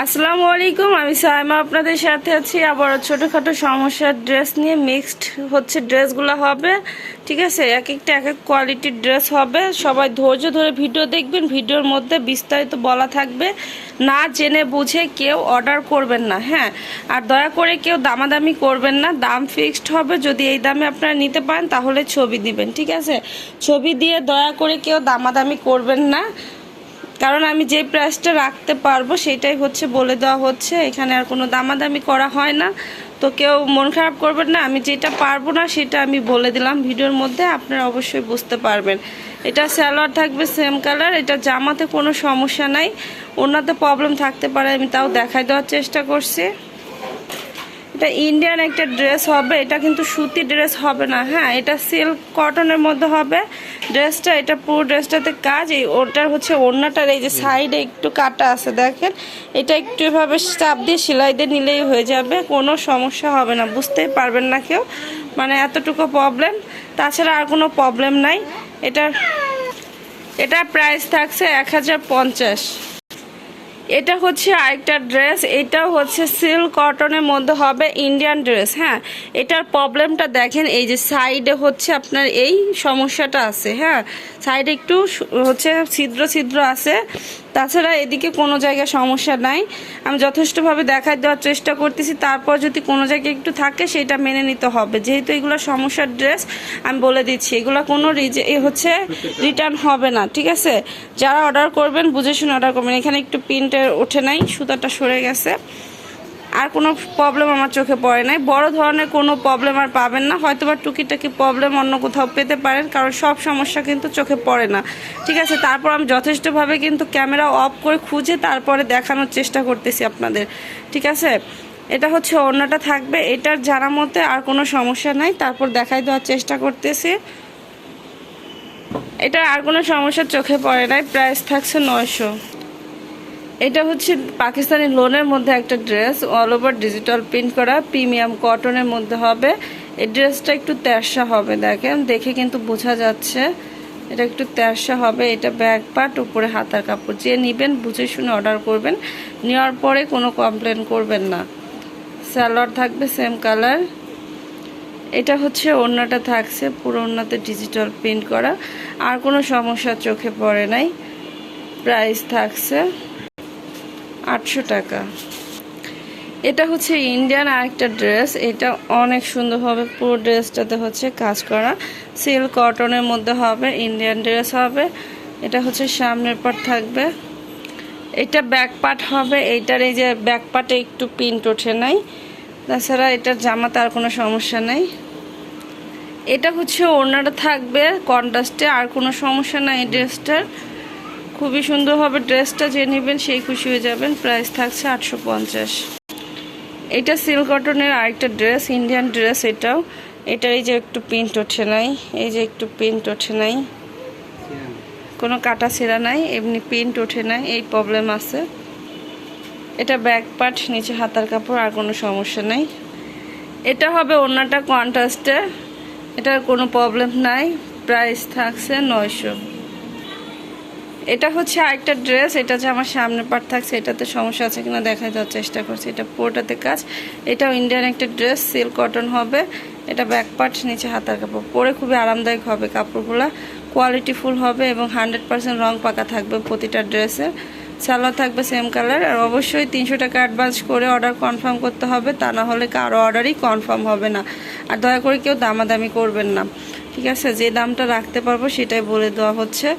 আসসালামু আলাইকুম, আমি সাইমা। আপনাদের সাথে আছি আবার ছোটোখাটো সমস্যার ড্রেস নিয়ে। মিক্সড হচ্ছে ড্রেসগুলো হবে, ঠিক আছে? এক একটা, এক এক কোয়ালিটির ড্রেস হবে। সবাই ধৈর্য ধরে ভিডিও দেখবেন। ভিডিওর মধ্যে বিস্তারিত বলা থাকবে। না জেনে বুঝে কেউ অর্ডার করবেন না হ্যাঁ? আর দয়া করে কেউ দামাদামি করবেন না। দাম ফিক্সড হবে। যদি এই দামে আপনারা নিতে পারেন, তাহলে ছবি দিবেন, ঠিক আছে? ছবি দিয়ে দয়া করে কেউ দামাদামি করবেন না। কারণ আমি যে প্রাইসটা রাখতে পারব সেটাই হচ্ছে বলে দেওয়া হচ্ছে। এখানে আর কোনো দামাদামি করা হয় না। তো কেউ মন খারাপ করবেন না, আমি যেটা পারব না সেটা আমি বলে দিলাম। ভিডিওর মধ্যে আপনারা অবশ্যই বুঝতে পারবেন। এটা স্যালোয়ার থাকবে সেম কালার এটা জামাতে কোনো সমস্যা নাই। ওনাতে প্রবলেম থাকতে পারে, আমি তাও দেখাই দেওয়ার চেষ্টা করছি। এটা ইন্ডিয়ান একটা ড্রেস হবে এটা কিন্তু সুতি ড্রেস হবে না। হ্যাঁ এটা সিল্ক কটনের মধ্যে হবে। ড্রেসটা এটা পুরো ড্রেসটাতে কাজ। এই ওটার হচ্ছে ওড়নাটার এই যে সাইডে একটু কাটা আছে দেখেন। এটা একটু এভাবে চাপ দিয়ে সেলাই দিয়ে নিলেই হয়ে যাবে। কোনো সমস্যা হবে না। বুঝতেই পারবেন না কেউ। মানে এতটুকু প্রবলেম তাছাড়া আর কোনো প্রবলেম নাই। এটার এটার প্রাইস থাকছে এক হাজার পঞ্চাশ। এটা হচ্ছে আরেকটা ড্রেস এটা হচ্ছে সিল্ক কটনের মধ্যে হবে ইন্ডিয়ান ড্রেস হ্যাঁ? এটার প্রবলেমটা দেখেন, এই যে সাইডে হচ্ছে আপনার এই সমস্যাটা আছে হ্যাঁ? সাইডে একটু হচ্ছে ছিদ্র ছিদ্র আছে তাছাড়া এদিকে কোনো জায়গায় সমস্যা নাই। আমি যথেষ্টভাবে দেখাই দেওয়ার চেষ্টা করতেছি। তারপর যদি কোনো জায়গায় একটু থাকে, সেটা মেনে নিতে হবে। যেহেতু এগুলো সমস্যার ড্রেস, আমি বলে দিচ্ছি, এগুলো কোনো রিজে হচ্ছে রিটার্ন হবে না, ঠিক আছে? যারা অর্ডার করবেন, বুঝে শুনে অর্ডার করবেন। এখানে একটু প্রিন্টের ওঠে নাই, সুতাটা সরে গেছে। আর কোনো প্রবলেম আমার চোখে পড়ে নাই। বড় ধরনের কোনো প্রবলেম আর পাবেন না। হয়তো বা টুকিটাকি প্রবলেম অন্য কোথাও পেতে পারেন, কারণ সব সমস্যা কিন্তু চোখে পড়ে না। ঠিক আছে, তারপর আমি যথেষ্টভাবে কিন্তু ক্যামেরা অফ করে খুঁজে তারপরে দেখানোর চেষ্টা করতেছি আপনাদের। ঠিক আছে? এটা হচ্ছে অন্যটা থাকবে। এটার জানা মতে আর কোনো সমস্যা নাই। তারপর দেখাই দেওয়ার চেষ্টা করতেছি। এটা আর কোনো সমস্যা চোখে পড়ে নাই। প্রাইস থাকছে নয়শো। এটা হচ্ছে পাকিস্তানি লোনের মধ্যে একটা dress all over digital print করা প্রিমিয়াম কটনের মধ্যে হবে। এই ড্রেসটা একটু তেরসা হবে, দেখেন, দেখে কিন্তু বোঝা যাচ্ছে। এটা একটু তেরসা হবে, এটা ব্যাক পার্ট, উপরে হাতার কাপড়। যে নেবেন, বুঝে শুনে অর্ডার করবেন। নেওয়ার পরে কোনো কমপ্লেন করবেন না। স্যালোয়ার থাকবে সেম কালার এটা হচ্ছে ওড়নাটা থাকছে, পুরো ওড়নাতে ডিজিটাল প্রিন্ট করা। আর কোনো সমস্যা চোখে পড়ে নাই। প্রাইস থাকছে। আটশো টাকা। এটা হচ্ছে ইন্ডিয়ান আরেকটা ড্রেস। এটা অনেক সুন্দরভাবে পুরো ড্রেসটাতে হচ্ছে কাজ করা। সিল্ক কটনের মধ্যে হবে, ইন্ডিয়ান ড্রেস হবে। এটা হচ্ছে সামনের পার্ট থাকবে। এটা ব্যাক পার্ট হবে। এইটার এই যে ব্যাক পার্টে একটু প্রিন্ট ওঠে নাই। তাছাড়া এটার জামাতে আর কোনো সমস্যা নেই। এটা হচ্ছে ওড়নাটা থাকবে। কন্ট্রাস্টে আর কোনো সমস্যা নাই এই ড্রেসটার। খুবই সুন্দর হবে ড্রেসটা যে নেবেন সেই খুশি হয়ে যাবেন। প্রাইস থাকছে আটশো পঞ্চাশ। এটা সিল্ক কটনের আরেকটা ড্রেস ইন্ডিয়ান ড্রেস এটাও। এটার এই যে একটু প্রিন্ট ওঠে নাই, এই যে একটু প্রিন্ট ওঠে নাই। কোনো কাটা ছেঁড়া নাই, এমনি প্রিন্ট ওঠে নাই, এই প্রবলেম আছে। এটা ব্যাক পার্ট নিচে হাতার কাপড়, আর কোনো সমস্যা নাই। এটা হবে অন্যটা কন্ট্রাস্টে এটার কোনো প্রবলেম নাই। প্রাইস থাকছে নয়শো। এটা হচ্ছে আরেকটা ড্রেস, এটা যে আমার সামনে পার্ট থাকছে, এটাতে সমস্যা আছে কিনা দেখাই দেওয়ার চেষ্টা করছি। এটা পুরোটাতে কাজ। এটাও ইন্ডিয়ান একটা ড্রেস, সিল্ক কটন হবে। এটা ব্যাক পার্ট নিচে হাতার কাপড়। পরে খুবই আরামদায়ক হবে কাপড়গুলো। কোয়ালিটিফুল হবে এবং হান্ড্রেড পার্সেন্ট রং পাকা থাকবে প্রতিটা ড্রেসের। সালোয়ার থাকবে সেম কালার আর অবশ্যই তিনশো টাকা অ্যাডভান্স করে অর্ডার কনফার্ম করতে হবে। তা না হলে কারও অর্ডারই কনফার্ম হবে না। আর দয়া করে কেউ দামাদামি করবেন না। ঠিক আছে? যে দামটা রাখতে পারব সেটাই বলে দেওয়া হচ্ছে।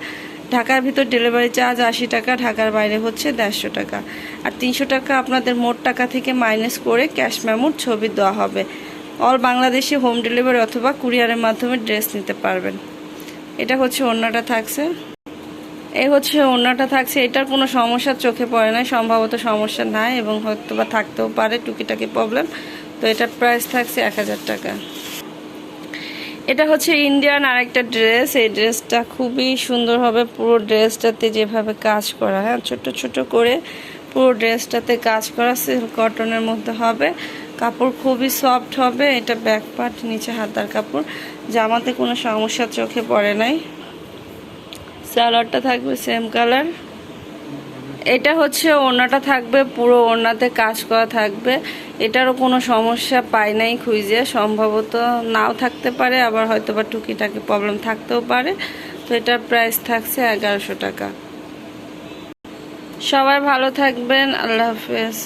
ঢাকার ভিতর ডেলিভারি চার্জ আশি টাকা, ঢাকার বাইরে হচ্ছে দেড়শো টাকা। আর তিনশো টাকা আপনাদের মোট টাকা থেকে মাইনাস করে ক্যাশ মেমোর ছবি দেওয়া হবে। অল বাংলাদেশে হোম ডেলিভারি অথবা কুরিয়ারের মাধ্যমে ড্রেস নিতে পারবেন। এটা হচ্ছে অন্যটা থাকছে। এই হচ্ছে অন্যটা থাকছে। এটার কোনো সমস্যা চোখে পড়ে না সম্ভবত সমস্যা নাই এবং হয়তো বা থাকতেও পারে, টুকিটাকি প্রবলেম তো এটার প্রাইস থাকছে এক হাজার টাকা। এটা হচ্ছে ইন্ডিয়ান আরেকটা ড্রেস এই ড্রেসটা খুবই সুন্দর হবে। পুরো ড্রেসটাতে যেভাবে কাজ করা হ্যাঁ? ছোট ছোট করে পুরো ড্রেসটাতে কাজ করা সিল্ক কটনের মধ্যে হবে। কাপড় খুবই সফট হবে, এটা ব্যাক পার্ট নিচে হাতার কাপড়। জামাতে কোনো সমস্যা চোখে পড়ে নাই। সালোয়ারটা থাকবে সেম কালার এটা হচ্ছে ওড়নাটা থাকবে, পুরো ওড়নাতে কাজ করা থাকবে। এটারও কোনো সমস্যা পাই নাই খুঁজে, সম্ভবত নাও থাকতে পারে, আবার হয়তো বা টুকিটাকি প্রবলেম থাকতেও পারে। তো এটার প্রাইস থাকছে এগারোশো টাকা। সবাই ভালো থাকবেন, আল্লাহ হাফেজ।